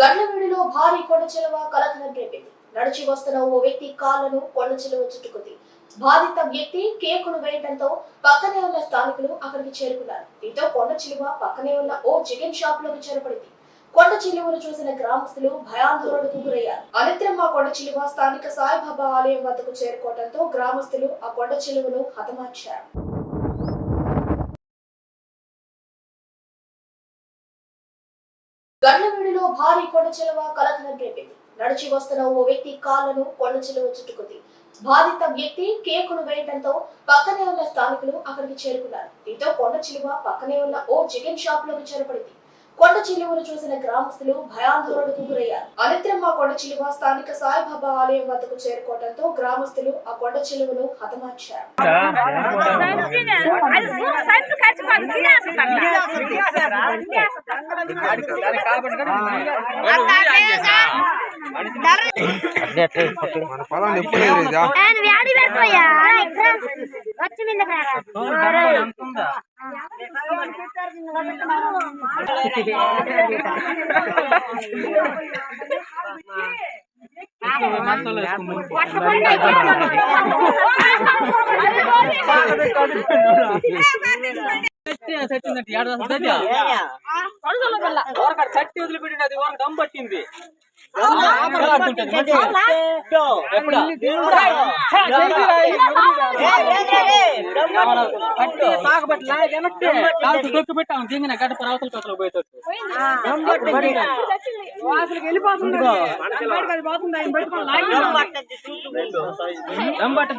గండ్లవేడిలో భారీ కొండ చిలువ కలకలం రేపింది. నడిచి వస్తున్న ఓ వ్యక్తి కాళ్ళను కొండ చిలువ చుట్టుకుంది. బాధిత వ్యక్తి కేకులు వేయడంతో పక్కనే ఉన్న స్థానికులు అక్కడికి చేరుకున్నారు. దీంతో కొండ చిలువ పక్కనే ఉన్న ఓ చికెన్ షాప్లోకి చేరపడింది కొండ చిలువను చూసిన గ్రామస్తులు భయాందోళనకు గురయ్యారు. అనంతరం ఆ కొండ చిలువ స్థానిక సాయిబాబా ఆలయం వద్దకు చేరుకోవడంతో గ్రామస్తులు ఆ కొండ చిలువను హతమార్చారు. గండ్లవేడిలో భారీ కొండ కలకలం రేపింది. నడిచి వస్తున్న ఓ వ్యక్తి కాళ్ళను కొండ చిలువ చుట్టుకుంది. బాధిత వ్యక్తి కేకును వేయడంతో పక్కనే ఉన్న స్థానికులు అక్కడికి చేరుకున్నారు. దీంతో కొండ చిలువ పక్కనే ఉన్న ఓ చికెన్ షాప్లోకి చేరపడింది కొండ చిలువను చూసిన గ్రామస్తులు భయాందోళనకు గురయ్యారు. చిలువ స్థానిక సాయిబాబా ఆలయం వద్దకు చేరుకోవడంతో గ్రామస్తులు ఆ కొండ చిలువను హతమార్చారు అది మన పొలం ఎప్పుడు చట్టి వదిలిపెట్టింది అది ఒక దమ్ పట్టింది దొక్కి పెట్టాము దింగిన గడ్డ పర్వతల కోతలు పోయేటట్టు అసలు వెళ్ళిపోతుంది బయటకు